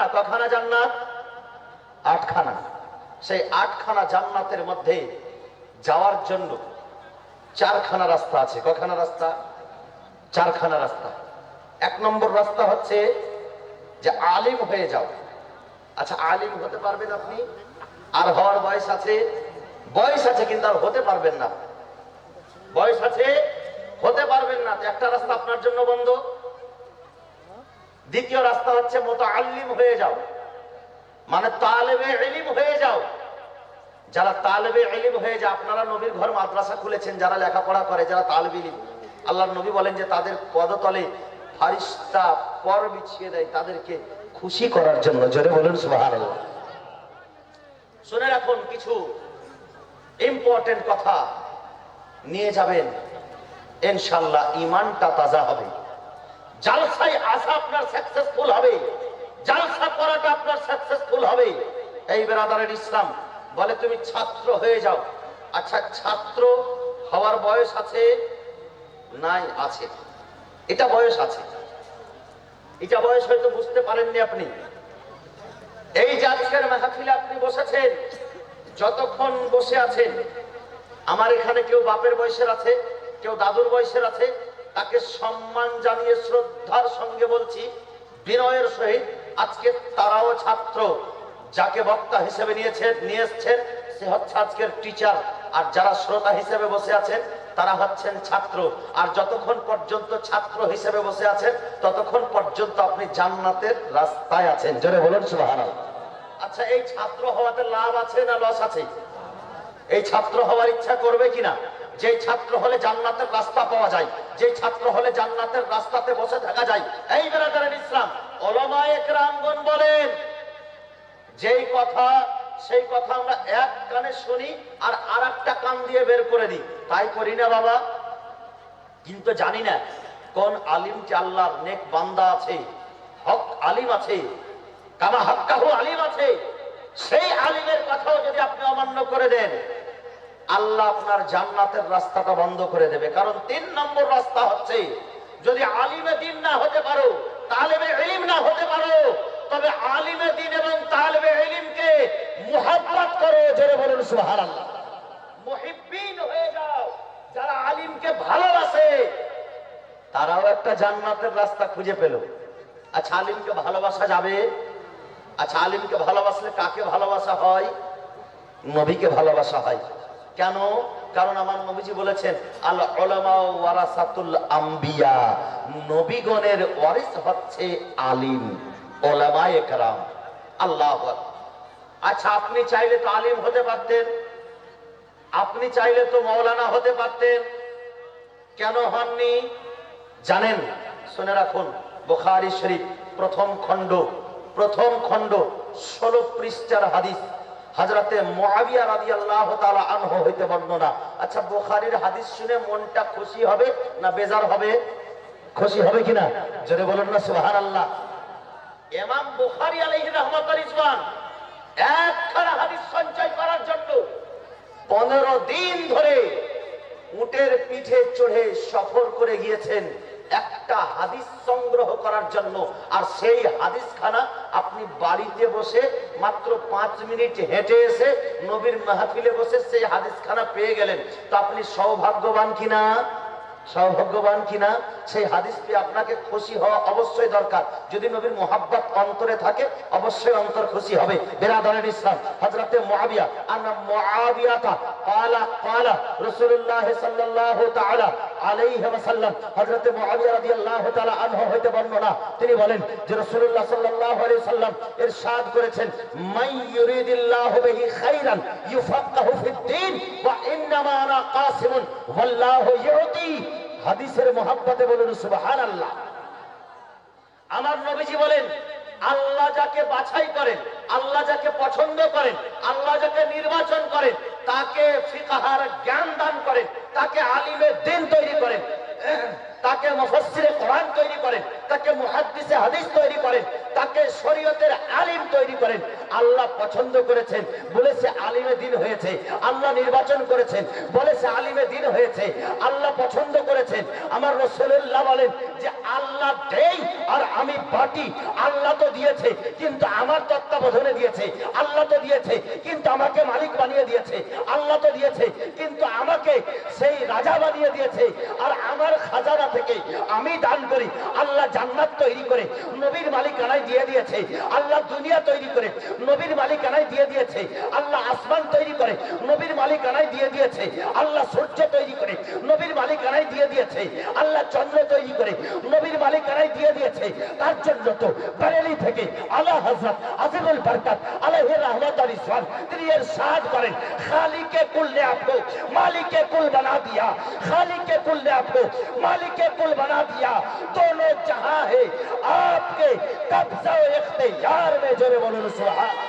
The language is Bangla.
কখানা কখানা জান্নাত? আটখানা। সেই আটখানা জান্নাতের মধ্যে যাওয়ার জন্য চারখানা রাস্তা আছে। কখানা রাস্তা? চারখানা রাস্তা। এক নম্বর রাস্তা হচ্ছে যে আলিম হয়ে যাও। আচ্ছা আলিম হতে পারবেন আপনি? আর হওয়ার বয়স আছে? বয়স আছে, কিন্তু আর হতে পারবেন না। বয়স আছে, হতে পারবেন না। একটা রাস্তা আপনার জন্য বন্ধ। দ্বিতীয় রাস্তা হচ্ছে মতো আল্লিম হয়ে যাও। মানে তালেবে এলিম হয়ে যাও। যারা তালেবে এলিম হয়ে যায়, আপনারা নবীর ঘর মাদ্রাসা খুলেছেন, যারা লেখাপড়া করে, যারা তালেবে ইলিম। আল্লাহর নবী বলেন যে, তাদের পদতলে ফারিস্তা পর বিছিয়ে দেয় তাদেরকে খুশি করার জন্য। জোরে বলুন শুনে রাখুন কিছু ইম্পর্টেন্ট কথা নিয়ে যাবেন। ইনশাল্লাহ ইমানটা তাজা হবে। আপনার সাকসেসফুল হবে। জালসা করাটা আপনার সাকসেসফুল হবে। এই বেরাদারের ইসলাম, বলে তুমি ছাত্র হয়ে যাও। আচ্ছা ছাত্র হওয়ার বয়স আছে? নাই, আছে। এটা বয়স আছে। এটা বয়স হয়তো বুঝতে পারেননি আপনি। এই যে আজকের মাহফিলে আপনি বসেছেন, যতক্ষণ বসে আছেন, আমার এখানে কেউ বাপের বয়সের আছে, কেউ দাদুর বয়সের আছে তাকে সম্মান জানিয়ে শ্রদ্ধার সঙ্গে বলছি, বিনয়ের সহিত আজকে তারাও ছাত্র, যাকে বক্তা হিসেবে নিয়েছেন নিয়ে এসছেন, সে হচ্ছে আজকের টিচার আর যারা শ্রোতা হিসেবে বসে আছেন, তারা হচ্ছেন ছাত্র। আর যতক্ষণ পর্যন্ত ছাত্র হিসেবে বসে আছেন, ততক্ষণ পর্যন্ত আপনি জান্নাতের রাস্তায় আছেন। জোরে বলুন, সুবহানাল্লাহ। আচ্ছা এই ছাত্র হওয়াতে লাভ আছে না লস আছে? এই ছাত্র হওয়ার ইচ্ছা করবে কিনা? যে ছাত্র হলে জান্নাতের রাস্তা পাওয়া যায়, যে ছাত্র হলে জান্নাতের রাস্তাতে বসে থাকা যায়। এই বেড়াদারের ইসলাম। ওলামায়ে কেরামগণ বলেন, যেই কথা, সেই কথা আমরা এক কানে শুনি আর আর একটা কান দিয়ে বের করে দিই। তাই করি না বাবা। কিন্তু জানি না কোন আলিমকে আল্লাহর নেক বান্দা আছে, হক আলিম আছে, কামা হক্কাহু আলিম আছে। সেই আলিমের কথাও যদি আপনি অমান্য করে দেন আল্লাহ আপনার জান্নাতের রাস্তাটা বন্ধ করে দেবে। কারণ তিন নম্বর রাস্তা হচ্ছে, যদি আলিমে দিন না হতে পারো, তালেবে ইলিম না হতে পারো, তবে আলিমে দিন এবং তালেবে ইলিমকে মুহাব্বত করো, জোরে বলুন সুবহানাল্লাহ। মুহিব্বিন হয়ে যাও, যারা আলিমকে ভালোবাসে, তারাও একটা জান্নাতের রাস্তা খুঁজে পেল। আচ্ছা আলিমকে ভালোবাসা যাবে? আচ্ছা আলিমকে ভালোবাসলে কাকে ভালোবাসা হয়? নবীকে ভালোবাসা হয়। কেন? কারণ আমার নবীজি বলেছেন আম্বিয়া। নবীগণের ওয়ারিস হচ্ছে আলিম আল্লাহ আচ্ছা আপনি চাইলে তো আলিম হতে পারতেন। আপনি চাইলে তো মৌলানা হতে পারতেন। কেন হননি? জানেন, শুনে রাখুন, বোখারি শরীফ প্রথম খণ্ড প্রথম খণ্ড, ষোলো পৃষ্ঠার হাদিস। হাজরাতে মুআবিয়া রাদিয়াল্লাহু তাআলা আনহু হইতে বর্ণনা। আচ্ছা বুখারীর হাদিস শুনে মনটা খুশি হবে না বেজার হবে? খুশি হবে কিনা? জোরে বলুন না, সুবহানাল্লাহ। ইমাম বুখারী আলাইহি রাহমাতুল ইসলাম একখানা হাদিস সঞ্চয় করার জন্য পনেরো দিন ধরে উটের পিঠে চড়ে সফর করে গিয়েছেন। একটা হাদিস সংগ্রহ করার জন্য। আর সেই হাদিসখানা আপনি বাড়িতে বসে মাত্র পাঁচ মিনিট হেঁটে এসে নবীর মাহফিলে বসে সেই হাদিসখানা পেয়ে গেলেন। তো আপনি সৌভাগ্যবান কিনা? সৌভাগ্যবান কিনা? সেই হাদিস পেয়ে আপনাকে খুশি হওয়া অবশ্যই দরকার। যদি নবীর মোহাব্বত অন্তরে থাকে, অবশ্যই অন্তর খুশি হবে। বেরাদারের ইসলাম, হযরতে মুআবিয়া আনা মুআবিয়াতা, ক্বালা ক্বালা, রাসূলুল্লাহ সাল্লাল্লাহু তাআলা তিনি বলেন যে রাসূলুল্লাহ সাল্লাল্লাহু করেছেন হাদিসের মোহাব্বতে বলুন আমার নবীজি বলেন, আল্লাহ যাকে বাছাই করেন আল্লাহ যাকে পছন্দ করেন, আল্লাহ যাকে নির্বাচন করেন, তাকে ফিকাহার জ্ঞান দান করেন, তাকে আলিমের দিন তৈরি করেন, তাকে মুফাসসিরে কোরআন তৈরি করেন, তাকে মুহাদ্দিসে হাদিস তৈরি করেন, তাকে শরীয়তের আলিম তৈরি করেন। আল্লাহ পছন্দ করেছেন, বলেছে আলিমে দিন হয়েছে, আল্লাহ নির্বাচন করেছেন, বলেছে আলিমে দিন হয়েছে, আল্লাহ পছন্দ করেছেন। আমার রসুল্লাহ বলেন যে আল্লাহ আমি বাটি আল্লাহ তো দিয়েছে, কিন্তু আমার তত্ত্বাবধানে দিয়েছে, আল্লাহ তো দিয়েছে, কিন্তু আমাকে মালিক বানিয়ে দিয়েছে, আল্লাহ তো দিয়েছে, কিন্তু আমাকে সেই রাজা বানিয়ে দিয়েছে, আর আমার খাজানা থেকে আমি দান করি, আল্লাহ জান্নাত তৈরি করে, নবীর মালিকানায় দিয়ে দিয়েছে, আল্লাহ দুনিয়া তৈরি করে, নবীর মালিকানায় দিয়ে দিয়েছে, আল্লাহ আসমান তৈরি করে, নবীর মালিকানায় দিয়ে দিয়েছে, আল্লাহ সূর্য তৈরি করে, নবীর মালিকানায় দিয়ে দিয়েছে, আল্লাহ চন্দ্র মালিকানায় দিয়ে দিয়েছে তার জন্য তো বারেলি থেকে আল্লাহ হজরত আজিমুল বরকত আলহ রহমত আলী ইসলাম তিনি এর সাহায্য করেন খালিকে কুল ने आपको मालिक कुल बना दिया खालिक कुल ने आपको मालिक कुल बना दिया दोनों जहां है आपके कब्जा और इख्तियार में जोरे बोलो सुभान